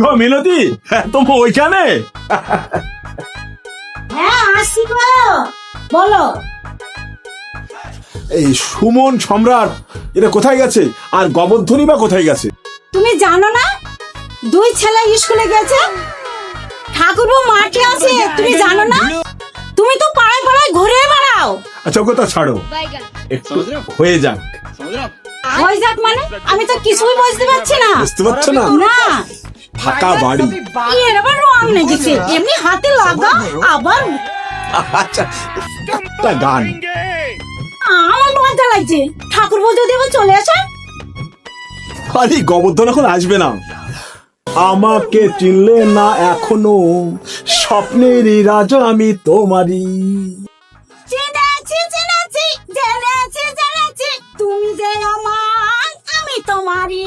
গো মিনতি তুমি ওইখানে? হ্যাঁ আসছি গো। বলো। এই সুমন সম্রাট এরা কোথায় গেছে? আর গোবর্ধনী বা কোথায় গেছে? তুমি জানো না? দুই ছেলে স্কুলে গেছে। ঠাকুরবো মাঠে আছে তুমি জানো না? তুমি তো পাড়ায় পাড়ায় ঘুরে বেড়াও। আচ্ছা তো ছাড়ো। একটু হয়ে যাক। হয়ে যাক মানে? আমি তো কিছুই বুঝতে পারছি না। বুঝতে পারছ না? না। ফাঁকা বাড়ি। এর আবার রং লেগেছে এমনি হাতে লাগা আবার আচ্ছা একটা গান। আমার লজ্জা লাগছে। ঠাকুর এবার চলে আসে। আরে গোবর্ধন এখন আসবে না। আমাকে চিনলে না এখনও স্বপ্নেরই রাজা আমি তোমারই। তুমি যে আমার আমি তোমারই।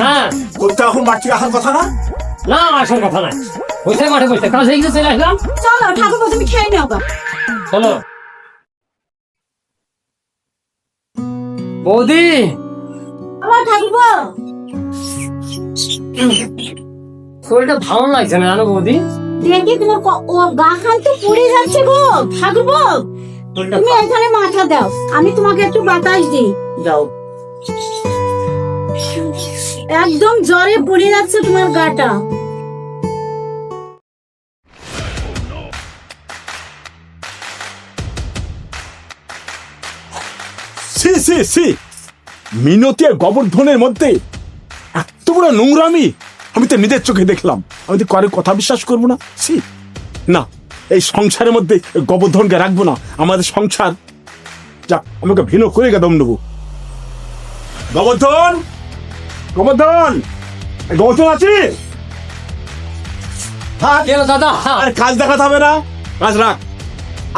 হ্যাঁ। করতে এখন কথা না? না আসার কথা বসে মাঠে বসে। কাজ হয়ে গেছে চলে আসলাম। চলো ঠাকুর তুমি খেয়ে নাও গা। চলো। বৌদি! আমার ঠাকুর শরীরটা ভালো লাগছে না জানো বৌদি? দেখি তোমার ও গা তো পুড়ে যাচ্ছে গো। ঠাকুর তুমি এখানে মাথা দাও। আমি তোমাকে একটু বাতাস দিই। যাও একদম জ্বরে পড়ে যাচ্ছে তোমার গাটা। সি সি সি। মিনতি আর গোবর্ধনের মধ্যে এত বড় নোংরামি। আমি তো নিজের চোখে দেখলাম। আমি তো কারও কথা বিশ্বাস করব না। সি, না, এই সংসারের মধ্যে গোবর্ধনকে রাখব না। আমাদের সংসার, যাক, আমাকে ভিন্ন করে গেদম নেব গোবর্ধন! গোবর্ধন এই গোবর্ধন আছে হ্যাঁ। কেন দাদা? হ্যাঁ। আর কাজ দেখাতে হবে না। কাজ রাখ।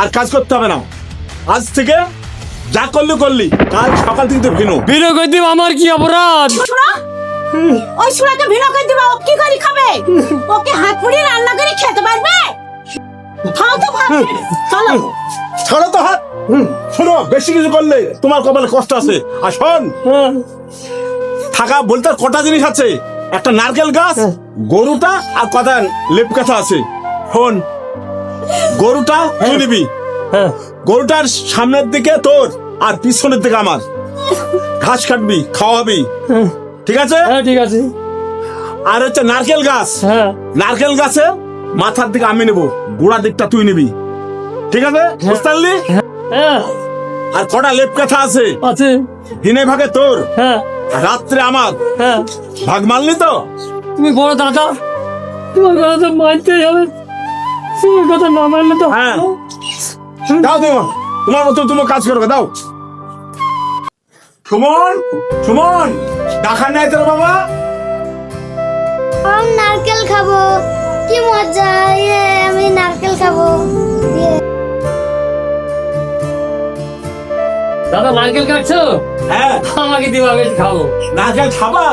আর কাজ করতে হবে না। আজ থেকে যা করলি করলি। কাল সকাল থেকে তো ভিনো। বিরো করে দিব? আমার কি অপরাধ? শোনো। ওই সুরাকে ভিন্ন করে দিবা? ও কি করে খাবে? ওকে হাত পুড়িয়ে রান্না করে খেতে পারবে? খাও তো ভাত। চলো। ছাড়ো তো হাত। শোনো বেশি কিছু করলে তোমার কপালে কষ্ট আছে। আর শোন। থাকা বলতে কটা জিনিস আছে? একটা নারকেল গাছ গরুটা আর কটা লেপ কাঁথা আছে। শোন গরুটা তুই নিবি। হ্যাঁ। গরুটার সামনের দিকে তোর আর পিছনের দিকে আমার। ঘাস কাটবি খাওয়াবি। ঠিক আছে? হ্যাঁ ঠিক আছে। আর হচ্ছে নারকেল গাছ। হ্যাঁ। নারকেল গাছে মাথার দিকে আমি নেব গোড়ার দিকটা তুই নিবি। ঠিক আছে? বুঝতে পারলি? হ্যাঁ। আর কটা লেপ কাঁথা আছে? আছে। দিনে ভাগে তোর। হ্যাঁ। রাত্রে আমার। হ্যাঁ। ভাগ মারলি তো? তুমি বড় দাদা তোমার কথা তো মানতে হবে। তোমার কথা না মানলে তো হ্যাঁ। দাও তুমি তোমার মতো তুমি কাজ করবে দাও। সুমন সুমন দেখার নাই তোর বাবা? আমি নারকেল খাব। কি মজা ইয়ে আমি নারকেল খাব। ইয়ে। দাদা নারকেল কাটছো? হ্যাঁ। আমাকে দিবা আমি খাব নারকেল খাবা?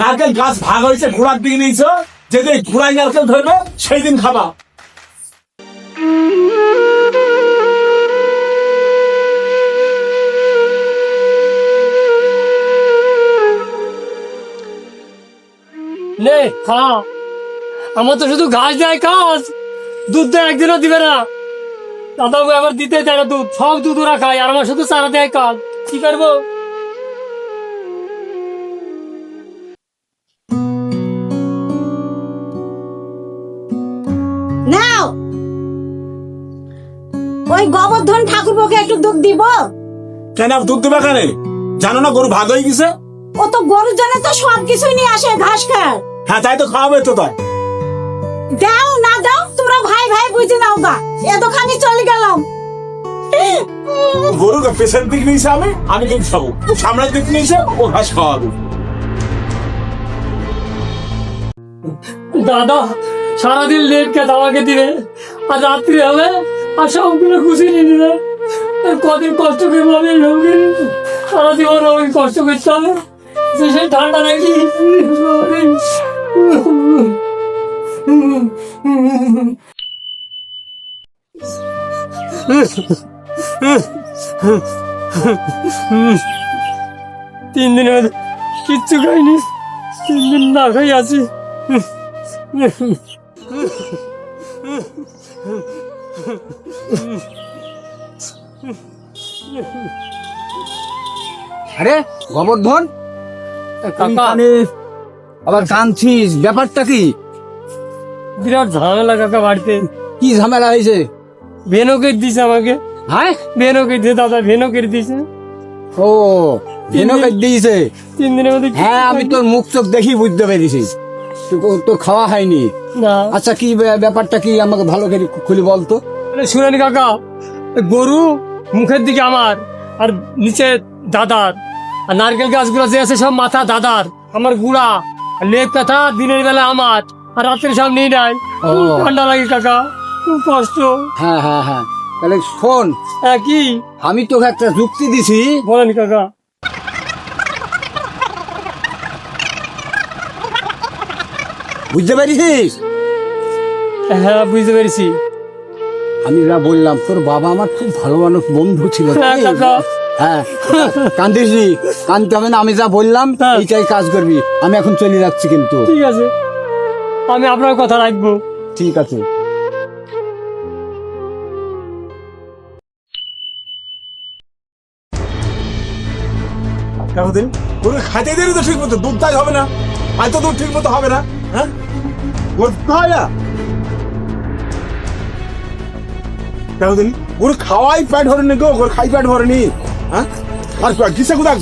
নারকেল গাছ ভাগ হয়েছে ঘোড়ার দিকে নিয়েছো যেদিন ঘোড়ায় নারকেল ধরবে সেই দিন খাবা। নে খা আমার তো শুধু ঘাস দেয় কাজ। দুধ দেয় একদিনও দিবে না। দাদা আবার দিতে চায় না দুধ। সব দুধ ওরা খায় আর আমার শুধু চারা দেয় কাজ। কি করব? ওই গোবর্ধন ঠাকুরকে একটু দুধ দিব। কেন আর দুধ দেবে কেন? জানো না গরু ভাগ হয়ে গেছে? ও তো গরুর জন্য তো সব কিছুই নিয়ে আসে ঘাস খায়। হ্যাঁ তাই তো খাওয়াবে তো তাই। দাও না দাও তোমরা ভাই ভাই বুঝে নাও গা। এতখানি চলে গেলাম। গরুকে পেছনের দিক নিয়েছে আমি আমি কিন্তু খাব। সামনের দিক নিয়েছে ও ঘাস খাওয়াবে। দাদা সারাদিন লেট কাজ আমাকে দিবে আর রাত্রি হবে। আর সবগুলো খুশি নিয়ে আর কদিন কষ্ট করে পাবে সবকে সারা জীবন আমাকে কষ্ট করতে হবে। সেই ঠান্ডা নাকি। তিন দিনের মধ্যে কিচ্ছু খাইনি। তিন দিন না খাই আছি। আরে গোবর্ধন? মানে আবার কাঁদছিস ব্যাপারটা কি? বিরাট ঝামেলা কাকা বাড়িতে। কি ঝামেলা হয়েছে? ভেনকে দিছে আমাকে। হ্যাঁ? ভেনকে দিয়ে দাদা ভেনকে দিছে। ও ভেনকে দিয়েছে? তিন দিনের মধ্যে হ্যাঁ আমি তোর মুখ চোখ দেখি বুঝতে পেরেছি। তো- তোর খাওয়া হয়নি। আচ্ছা কি ব্যাপারটা কি আমাকে ভালো করে খুলে বলতো? শুনেন কাকা গরু মুখের দিকে আমার আর নিচে দাদার। আর নারকেল গাছগুলো যে আছে সব মাথা দাদার আমার গুড়া। আর লেপ কাথা দিনের বেলা আমার আর রাত্রে সব নিয়ে নেয়। ঠান্ডা লাগে কাকা খুব কষ্ট। হ্যাঁ হ্যাঁ হ্যাঁ। তাহলে শোন হ্যাঁ কি? আমি তোকে একটা যুক্তি দিছি। বলেন কাকা। বুঝতে পেরেছিস? হ্যাঁ বুঝতে পেরেছি। আমি যা বললাম তোর বাবা আমার খুব ভালো মানুষ বন্ধু ছিল হ্যাঁ। হ্যাঁ কান্দিস নি কানতে হবে না আমি যা বললাম হ্যাঁ। এইটাই কাজ করবি আমি এখন চলে যাচ্ছি কিন্তু। ঠিক আছে। আমি আপনার কথা রাখব। ঠিক আছে। দিন গরু খাইতে দিলে তো ঠিক মতো দুধ তাই হবে না আজ তো দুধ ঠিক মতো হবে না হ্যাঁ? গরু খাওয়া না দিন গরু খাওয়াই পেট ভরেনি গো, গরু খাই পেট ভরেনি। হ্যাঁ? আর কিসে কোথা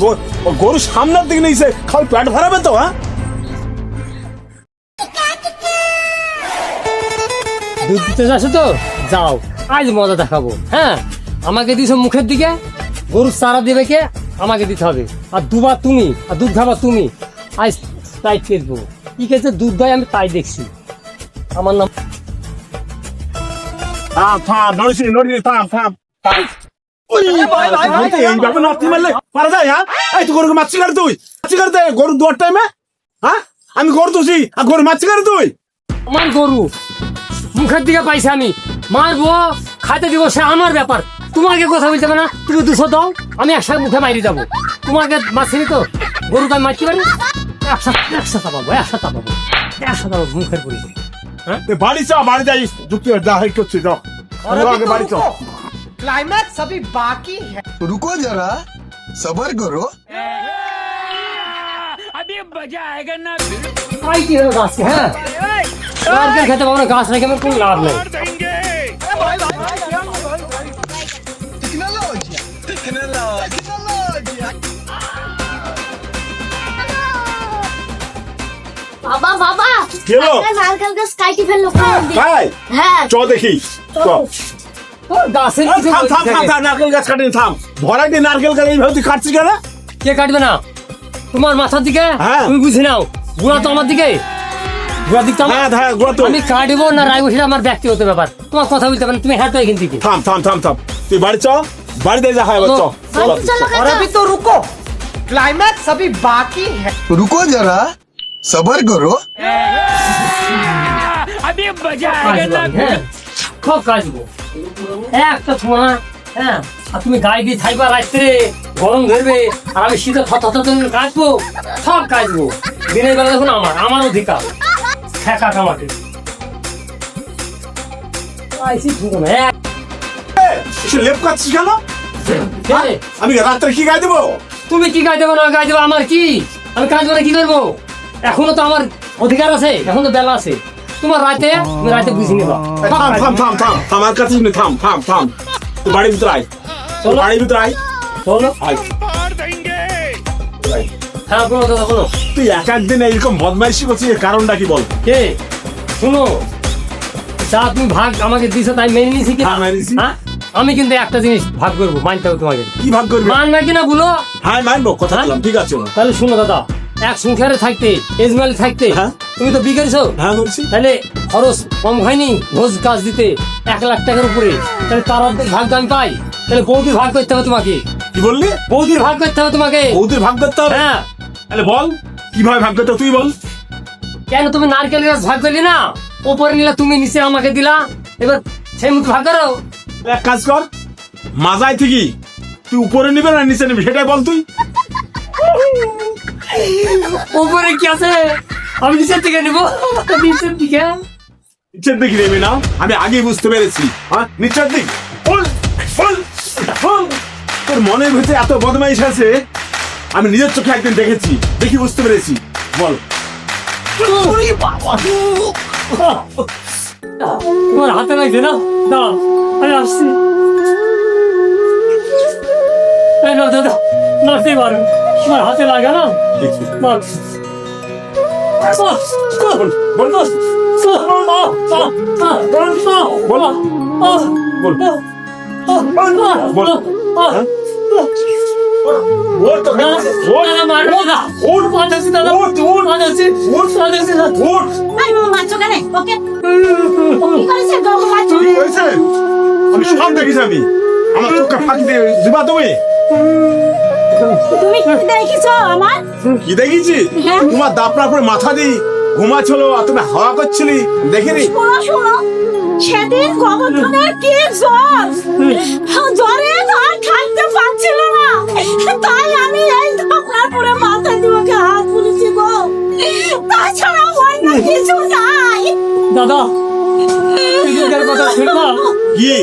গরু সামনের দিকে নিয়েছে খাওয়াই পেট ভরাবে তো হ্যাঁ? দুধ দিতে যাচ্ছ তো? যাও, আজ মজা দেখাবো হ্যাঁ? আমাকে দিছো মুখের দিকে গরু চারা দেবে কে? আমাকে দিতে হবে। আর দুবার তুমি, আর দুধ খাবা তুমি। আজ তাই ফেলব। কি খেয়েছে দুধ দেয় আমি তাই দেখছি। আমার নাম থাম থাম নড়িস নড়িস থাম থাম থাম এইভাবে নাতি মারলে পারা যায় হ্যাঁ এই তুই গরুকে মাছি কার তুই মাছি কার গরু দুয়ার টাইমে হ্যাঁ আমি গরু তুছি আর গরু মাছি কার তুই আমার গরু মুখের দিকে পাইছে আমি। মারবো খাইতে দিব সে আমার ব্যাপার। তোমাকে কথা বলতে না। তুমি দুশো দাও আমি একসাথে মুখে মারি যাব তোমাকে মারছিনি তো? গরু তো আমি মারতে পারি? একসাথে একসাথে পাবো একসাথে পাবো। একসাথে পাবো মুখের পরি তুই বাড়ি চ বাড়ি যাই যুক্তি যা হয় করছি যাও और अभी तो रुको। क्लाइमैक्स अभी बाकी है। तो रुको जरा सबर करो। अभी मज़ा आएगा ना। आई की घास के हैं? मार कर खत्म होने घास नहीं के कोई लाभ नहीं। बाबा গাছ কাটি ফেললো কোন দিন? তাই হ্যাঁ চ দেখি চ ও, গাছের এই, কিছু থাম বলতে থাম থাম থাকে। থাম নারকেল গাছ কাটিনি থাম ভরাই দিয়ে নারকেল গাছ এইভাবে তুই কাটছিস কেন কে কাটবে না তোমার মাথার দিকে হ্যাঁ। তুমি বুঝে নাও গুড়া তো আমার দিকে গুড়া দিক তো আমার- হ্যাঁ হ্যাঁ গোড়া তো আমি কাটবো না রাখবো সেটা আমার ব্যক্তিগত ব্যাপার তোমার কথা বলতে পারেন তুমি হ্যাঁ তো এখান থেকে থাম থাম থাম থাম তুই বাড়ি চ বাড়িতে যা হয় চ বাড়ি চলো और কাকা अभी तो रुको क्लाइमैक्स अभी बाकी है रुको जरा সবার করো আমি হ্যাঁ আর তুমি গায়ে দিয়ে থাকবা রাত্রে গরম ধরবে আর আমি শীতে থত থত কাটবো সব কাটবো দিনের বেলা দেখুন আমার আমার অধিকার ঠেকা কামাতে আমি রাত্রে কি গাই দেবো তুমি কি গায়ে দেবো না গায়ে দেবো আমার কি আমি কাজ করে কি করব এখনও তো আমার অধিকার আছে এখন তো বেলা আছে। তোমার রাতে তুমি রাতে বুঝে নিবা। থাম থাম থাম থাম আর কাছে থাম থাম থাম। তুই বাড়ির ভিতরে আয়। তুই বাড়ির ভিতরে আয়। চলো। আয়। হ্যাঁ বলো দাদা বলো। তুই এক একদিন এইরকম বদমাইশি করছিস এর কারণটা কি বল? কে? শুনো। যা তুমি ভাগ আমাকে দিছো তাই মেনে নিয়েছি কি হ্যাঁ, মেনে। হ্যাঁ? আমি কিন্তু একটা জিনিস ভাগ করব মানতে হবে তোমাকে। কি ভাগ করবি? মান না কিনা বলো? হ্যাঁ মানবো কথা হ্যাঁ? বললাম ঠিক আছে তাহলে শুনো দাদা। এক সংসারে থাকতে এজমালে থাকতে। হ্যাঁ। তুমি তো বিকেছো হ্যাঁ বলছি। তাহলে খরচ কম হয়নি? ভোজ কাজ দিতে এক লাখ টাকার উপরে। তাহলে তার অর্ধেক ভাগ আমি পাই। তাহলে বৌদির ভাগ করতে হবে তোমাকে। কি বললি? বৌদির ভাগ করতে হবে তোমাকে। বৌদির ভাগ করতে হবে? হ্যাঁ। তাহলে বল কীভাবে ভাগ করতে তুই বল। কেন তুমি নারকেল গাছ ভাগ করলি না? ওপরে নিলে তুমি নিচে আমাকে দিলা। এবার সেই মতো ভাগ করো। এক কাজ কর মাজায় থেকে তুই উপরে নিবে না নিচে নিবি সেটাই বল তুই। ওপরে কি আছে? আমি নিচের দিকে নিবো। নিচের দিকে। নিচের দিকে নেবে না? আমি আগে বুঝতে পেরেছি। হ্যাঁ? নিচের দিক। তোর মনের ভিতরে এত বদমাইশ আছে? আমি নিজের চোখে একদিন দেখেছি। দেখি বুঝতে পেরেছি। বল। তোমার হাতে লাগছে না? দাও আমি আসছি। না দাদা নাচতে পারো। তোমার হাতে লাগে না হ্যাঁ? আমি সব দেখেছি আমি আমার চোখে ফাঁকি দিয়ে দিবা তুমি তুমি কি দেখেছ আমার? কি দেখেছি? হ্যাঁ। তোমার দাপড়ার পরে মাথা দিই ঘুমাচ্ছিল আর তুমি হাওয়া করছিলি দেখিনি? শোনো শোনো। সেদিন গোবর্ধনের কি জ্বর? জ্বরে আর থাকতে পারছিল না। তাই আমি এই আপনার পরে মাথায় দিবকে হাত বুলেছি গো। তাছাড়া অন্য কিছু নাই। দাদা কথা শুনে কি?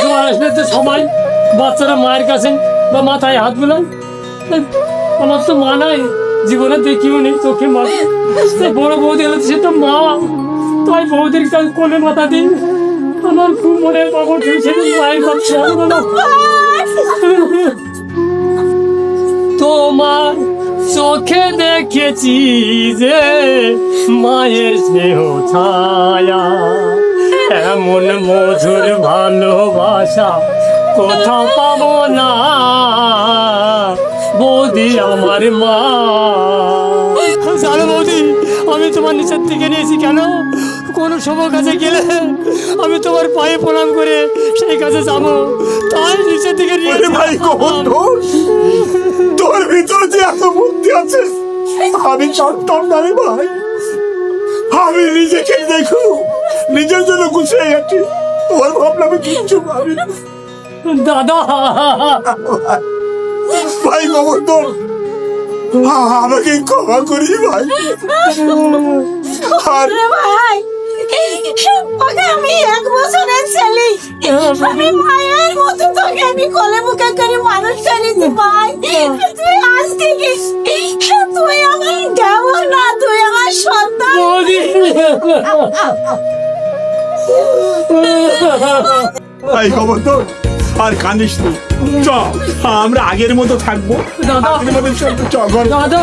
জোয়ার আসলে তো সবাই বাচ্চারা মায়ের কাছে বা মাথায় হাত বুলায় আমার তো মা নাই, জীবনে দেখিও নেই, চোখে মা বড় বৌদি হলো সে তো মা। তাই বৌদির কোলে মাথা দিই আমার খুব মনে ছিল মায়ের বাচ্চা। তোমার চোখে দেখেছি যে মায়ের স্নেহ ছায়া, এমন মধুর ভালোবাসা। কোথাও পাবো না। বৌদি আমার মা। জানো বৌদি আমি তোমার নিচের থেকে নিয়েছি কেন? কোনো শুভ কাছে গেলে আমি তোমার পায়ে প্রণাম করে সেই কাছে যাব। তাই নিচের থেকে নিয়ে ভাই তোর ভিতরে যে এত বুদ্ধি আছে আমি জানতাম না রে ভাই। আমি নিজেকে দেখু নিজের জন্য গুছিয়ে গেছি। তোমার ভাবনা আমি কিচ্ছু ভাবি না দাদা! ভাই গোবর্ধন আমাকে ক্ষমা করি ভাই। আর ভাই ওকে আমি এক বছরের ছেলে। আমি মায়ের মতো তোকে আমি কোলে মুখে করে মানুষ করেছি ভাই। তুই আজ থেকে তুই আমার দেবর না তুই আমার সন্তান। ভাই আর কানিস তুই চ আমরা আগের মতো থাকব। দাদা। আগের মতো চল চ দাদা।